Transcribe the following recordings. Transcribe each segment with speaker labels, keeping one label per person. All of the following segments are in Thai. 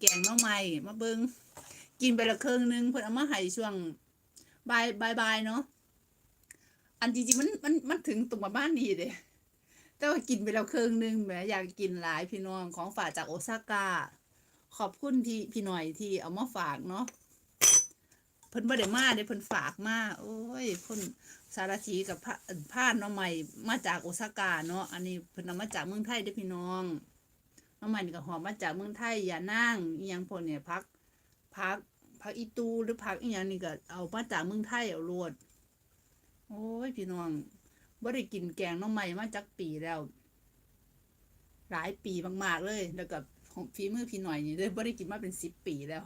Speaker 1: แกงหน้อใหม่มาเบิงกินไปละครึ่งหนึงเพิ่นเอามาให้ช่วงบายบายบายเนาะอันจริงๆมันมันมันถึงตรงมาบ้านนี่เด้แต่ว่ากินไปแล้วครึ่งหนึงแหมอยากกินหลายพี่น้องของฝากจากโอซาก้าขอบคุณพี่พี่หน่อยที่เอามาฝากเนาะเพิ่นบ่ได้มาเด้เพิ่นฝากมาโอ้ยเพิ่นสารทีกับผ้าผ้าหน้องใหม่มาจากโอซาก้าเนาะอันนี้เพิ่นเอามาจากเมืองไทยเด้พี่น้อง น้องน้ำมันนี่ก็หอมมาจากเมืองไทยอย่านั่งอีหยังพวกเนี่ยพักพักพักอีตูหรือพักอีหยังนี่ก็เอามาจากเมืองไทยเอาโลดโอ้ยพี่น้องบ่ได้กินแกงน้องใหม่มาจากปีแล้ว หลายปีมากๆเลย แล้วกับของฝีมือพี่หน่อยนี่เลยบ่ได้กินมาเป็นสิบปีแล้ว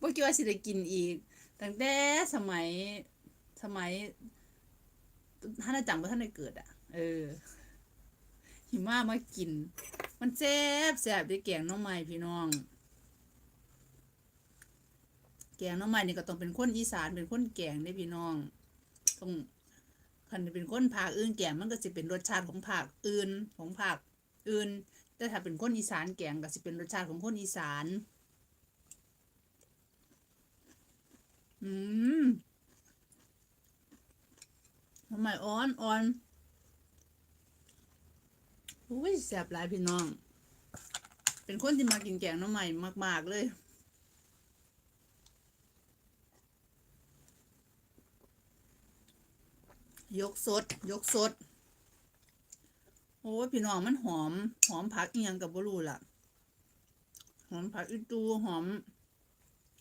Speaker 1: บ่คิดว่าสิได้กินอีกตั้งแต่สมัยสมัยท่านอาจารย์บ่ท่านได้เกิดอะ เออหิมามากิน มันแซ่บแซ่บได้แกงน้องใหม่พี่น้อง แกงน้องใหม่นี่ก็ต้องเป็นคนอีสานเป็นคนแกงได้พี่น้องต้องคันเป็นคนภาคอื่นแกงมันก็จะเป็นรสชาติของภาคอื่นของภาคอื่น แต่ถ้าเป็นคนอีสานแกงก็จะเป็นรสชาติของคนอีสานอืมทำไมอ่อนอ่อน อุ้ยแซ่บหลายพี่น้อง เป็นคนที่มากินแกงน้ำใหม่มาก ๆ เลย ยกสด ยกสด โอ้พี่น้องมันหอม หอมผักเอียงกับบรูล่ะ หอมผักอีตูหอม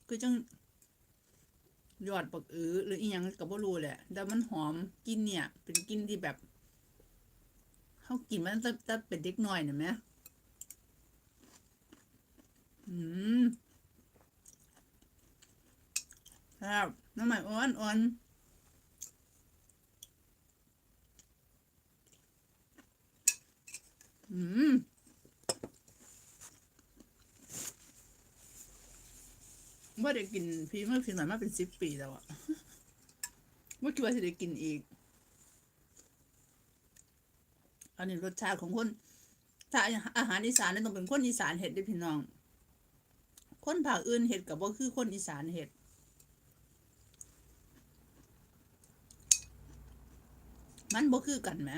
Speaker 1: คือจังยอดปักอือหรืออีหยังกับบรูแหละ แต่มันหอมกินเนี่ย เป็นกินที่แบบ เขากินมันตั้งแต่เป็นเด็กน้อยหนไหมอืมครับน้ำมันอ่อนอ่อนอืมว่าได้กินพี่เมื่อพี่หน่อยมาเป็นสิบปีแล้วอะว่าคิดว่าจะได้กินอีก อันนี้รสชาติของคน ถ้าอาหารอีสานนี่ต้องเป็นคนอีสานเห็ดด้วยพี่น้อง คนภาคอื่นเห็ดกับว่าคือคนอีสานเห็ดมันบ่คือกันไหม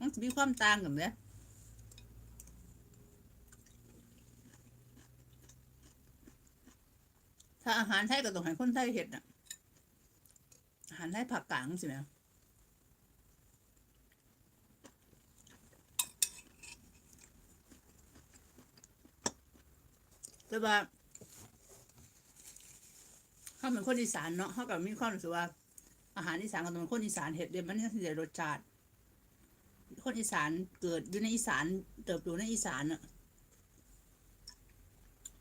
Speaker 1: มันจะมีความต่างกันไหมถ้าอาหารไทยก็ต้องให้คนไทยเห็ดน่ะ อาหารไทยภาคกลางสิไหม แต่ว่าเขาเป็นคนอีสานเนาะเขาก็มีความรู้สึกว่า อาหารอีสานก็ต้องเป็นคนอีสานเห็ดเดียมันจะได้รสชาติ คนอีสานเกิดอยู่ในอีสานเติบโตในอีสานอะ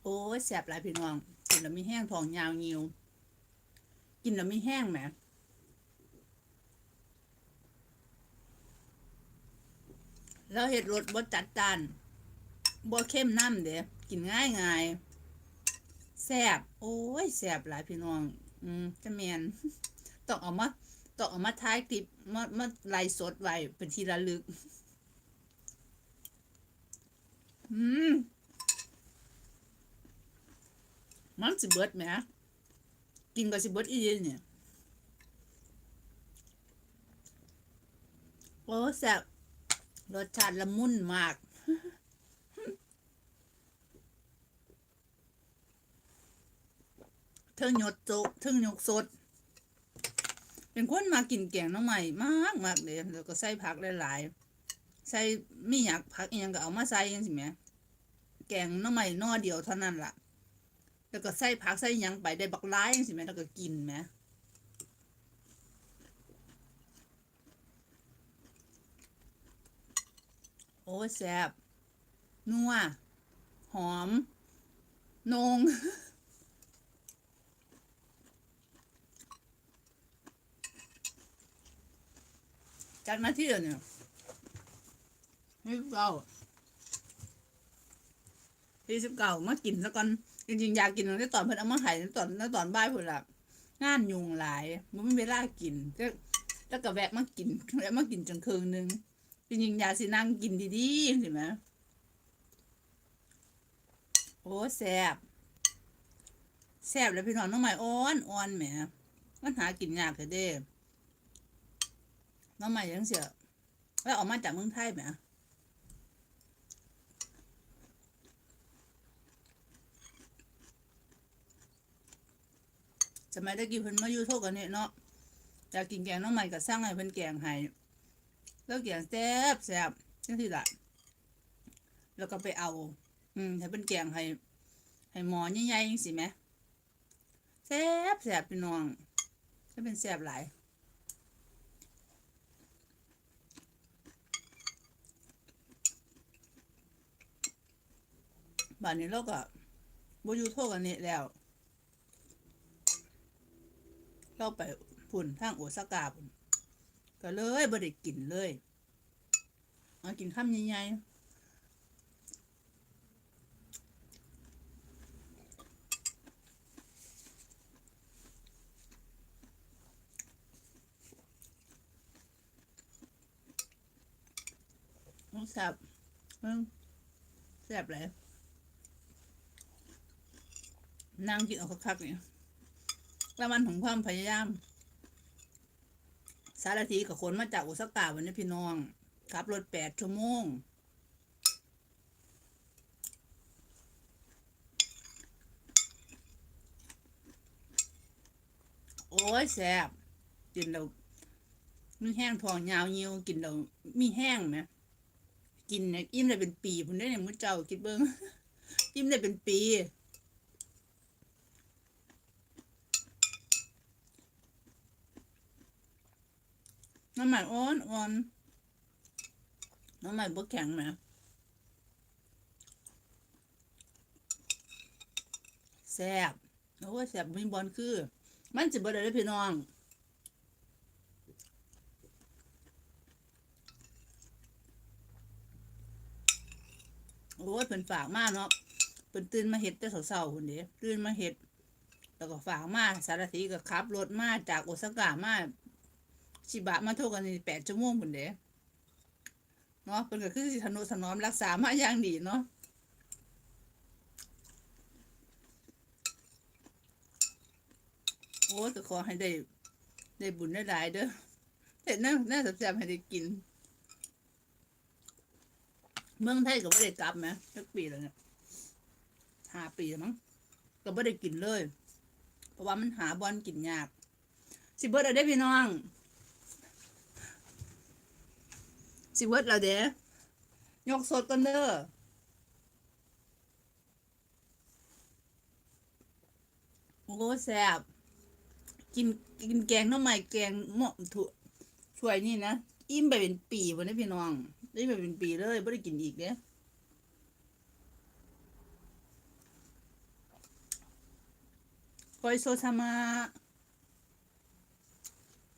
Speaker 1: โอ้ยแสบหลายพี่น้องกินแล้วมีแห้งทองยาวงิวกินแล้วมีแห้งแหมแล้วเห็ดรสบดจัดจานบ่เข้มน้ำเด้ กินง่ายง่ายแซบโอ้ยแซบหลายพี่น้อง อืมจะแมนต้องเอามาต้องเอามาท้ายคลิปมามาไลฟ์สดไว้เป็นที่ระลึก อืมมันสิเบิดแหมกินก็สิเบิดอีเดียเนี่ยโอ้แซ่บรสชาติละมุนมาก เทิงหยดโจเทิงหยกสด เป็นคนมากินแกงน้องใหม่มากมากเลยแล้วก็ใส่ผักหลายๆ ใส่ไม่อยากผักอยังก็เอามาใส่ยังสิแหม่แกงน้องใหม่นอเดียวเท่านั้นล่ะ แล้วก็ใส่ผักใส่ยังไปได้บักร้ายยังสิแหม่แล้วก็กินแหม่โอ้แซ่บนัวหอมนง จากหน้าที่แล้วเนี่ยยี่สิบเก้ายี่สิบเก้ามากินแล้วก่อนจริงๆอยากกินตั้งแต่ตอนเพิ่นเอามาใหายตอนตั้งตอนบ่ายเพิ่นละงานยุงหลายมันไม่เวลากินก็แล้วก็แวะมากินแวะมากินจนคืนนึงจริงๆอยากสินั่งกินดีๆสิไหมโอ้แซ่บแซ่บแล้วพี่น้องน้องใหม่อ่อนอ่อนแหมมันหากินยากเลยเด้ น้องใหม่ยังเสียแล้วออกมาจากเมืองไทยแหมสมัยตะกี้เพิ่นมาอยู่โทษกันเนี่ยเนาะอยากกินแกงน้องใหม่ก็สร้างให้เพิ่นแกงให้แล้วแกงแซ่บแซ่บจังซี่ละแล้วก็ไปเอา อืมให้เป็นแกงให้ให้หมอใหญ่ๆจังสิแหมแซ่บแซ่บพี่น้องจะเป็นแซ่บหลาย บ้านนี้เราก็บ่อยู่โทษกันนี่แล้ว เราไปพุ่นทางโอซาก้าพุ่นก็เลยบ่ได้กินเลยเอากินข้ามใหญ่ๆมันแซ่บแซ่บเลย นั่งกินเอาคักๆเนี่ยแล้วมันของความพยายาม สารทีกับคนมาจากอุสกาวันนี้พี่น้องขับรถแปดชั่วโมงโอ้ยแซ่บกินเรามีแห้งทองยาวเยียวกินเรามีแห้งไหมกินเนี่ยอิ่มได้เป็นปีผมได้เนี่ยมื้อเจ้าคิดเบิ้งอิ่มได้เป็นปี น้ำใหม่อ่อนอ่อนน้ำใหม่บ่แข็งไหมแซ่บโอ้ยแซ่บมีบอลคือ มันจะบ่ได้เลยพี่น้องโอ้ยเพิ่นฝากมากเนาะเพิ่นตื่นมาเฮ็ดแต่เช้าๆพุ่นเด้ตื่นมาเฮ็ด แล้วก็ฝากมากสารทีก็ขับรถมาจากโอซาก้ามา ชิบะมาโทกันนี่แปดชั่วโมงพุ่นเด้เนาะเพิ่นก็คือสิทนุถนอมรักษามาอย่างดีเนาะโอ้ยก็ขอให้ได้ ได้บุญได้หลายเด้อเห็ดน่าน่าแซ่บๆให้ได้กิน เมืองไทยก็ไม่ได้กลับไหมสักปีแล้วเนี่ยห้าปีแล้วมั้งก็ไม่ได้กินเลย เพราะว่ามันหาบอลกินยาก สิเบิร์ดเอาได้พี่น้อง สิเบิร์ดเราเด้ยกสดกันเด้อโอ้แซ่บกินกินแกงน้ำใหม่แกงหมาะถั่วช่วยนี่นะอิ่มไปเป็นปีวันนี้พี่น้องได้มาเป็นปีเลยไม่ได้กินอีกเนี่ยคอยโซซามา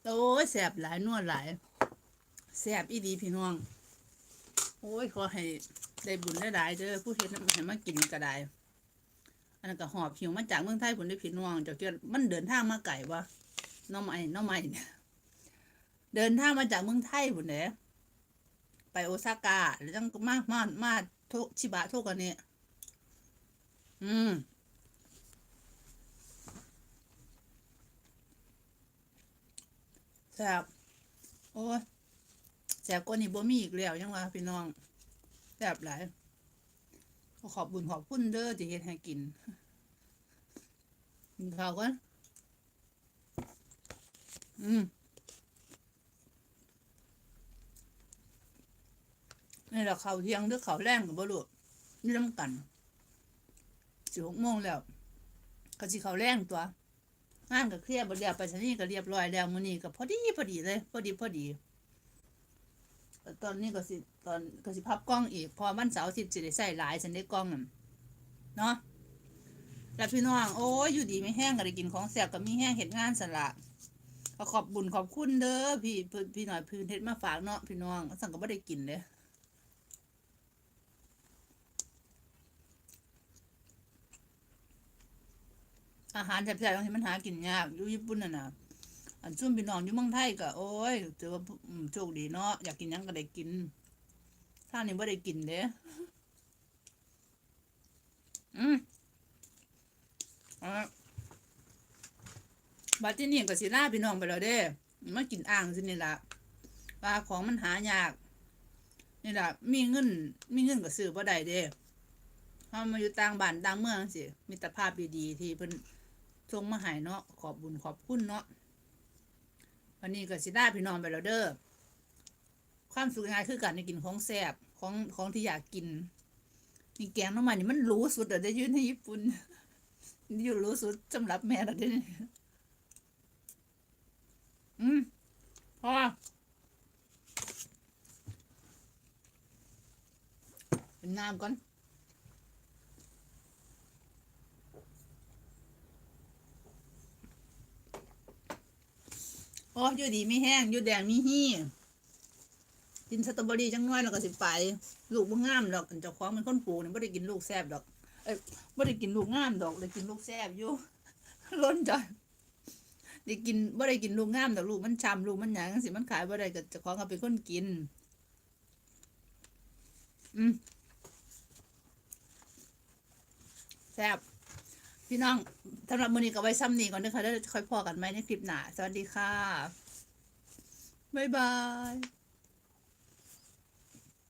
Speaker 1: โอ้ยแสบหลายนวดหลาย แสบอีดีพี่น้อง โอ้ยขอให้ได้บุญได้หลายเด้อผู้เฮ็ดให้มากินก็ได้อันนั้นก็หอบหิวมาจากเมืองไทยผลได้พี่น้องจากเกี่ยมันเดินทางมาไก่วะน้องใหม่น้องใหม่เนี่ยเดินทางมาจากเมืองไทยผลเด้ไปโอซาก้าหรือจังมามามาโทชิบะโทกันเนี่ยอืมแซ่บโอ้ย แซ่บกว่านี้บ่มีอีกแล้วยังว่าพี่น้องแซ่บหลายขอขอบบุญขอบคุณเด้อที่เฮ็ดให้กินกินข้าวก่อนอืมนี่แหละเขาวเที่ยงหรือเขาวแรงกับบ่รู้นี่น้ำกันสิหกโมงแล้วก็สิเขาวแรงตัวงานก็เคลียร์บ่เดียวไปชนี่ก็เรียบร้อยแล้วมื้อนี้ก็พอดีพอดีเลย พอดีพอดี ตอนนี้ก็สิตอนก็สิพับกล้องอีก พอวันเสาร์อาทิตย์สิได้ใส่หลายฉันได้กล้องนั่นเนาะแล้วพี่น้องโอ้ยอยู่ดีไม่แห้งก็ได้กินของแซ่บก็มีแห้งเฮ็ดงานสละก็ขอบบุญขอบคุณเด้อพี่พี่หน่อยพื้นเฮ็ดมาฝากเนาะพี่น้องสั่งก็บ่ได้กินเลยอาหารแซ่บๆบางทีมันหากินยากอยู่ญี่ปุ่นน่ะนะ อันซุ่มพี่น้องอยู่เมืองไทยก็โอ้ยถือว่าอืมโชคดีเนาะอยากกินยังก็ได้กินถ้านี่บ่ได้กินเด้อืมอะบัดที่นี่ก็สิลาพี่น้องไปแล้วเด้มากินอ่างสินี่ล่ะปลาของมันหายาก นี่ล่ะมีเงิน มีเงินก็ซื้อบ่ได้เด้เฮามาอยู่ต่างบ้านต่างเมืองสิมีแต่ภาพดีๆที่เพิ่นส่งมาให้เนาะขอบบุญขอบคุณเนาะ วันนี้ก็สิลาพี่น้องไปแล้วเด้อความสุขง่ายคือการได้กินของแซ่บของของที่อยากกินนี่แกงน้ำมันนี่มันรู้สุดอะได้อยืนในญี่ปุ่นอยู่รู้สุดสำหรับแม่เราด้อนี่อืมพอเป็นน้ำก่อน โอ้อยู่ดีไม่แห้งอยู่แดงมีฮี่กินสตรอเบอรี่จังน้อยแล้วก็สิไป ลูกบ่งามดอกอันเจ้าของเป็นคนปลูกนี่บ่ได้กินลูกแซ่บดอก เอ้ยบ่ได้กินลูกงามดอกได้กินลูกแซ่บอยู่ล้นจ้ะได้กินบ่ได้กินลูกงามดอกลูกมันช้ำลูกมันหยังจังซี่มันขายบ่ได้ก็เจ้าของก็เป็นคนกิน อืมแซ่บพี่น้อง สำหรับมือนี้ก็ไว้ซ้ำนี้ก่อนเด้อค่ะแล้วค่อยพอกันไหมในคลิปหน้าสวัสดีค่ะ บ๊ายบาย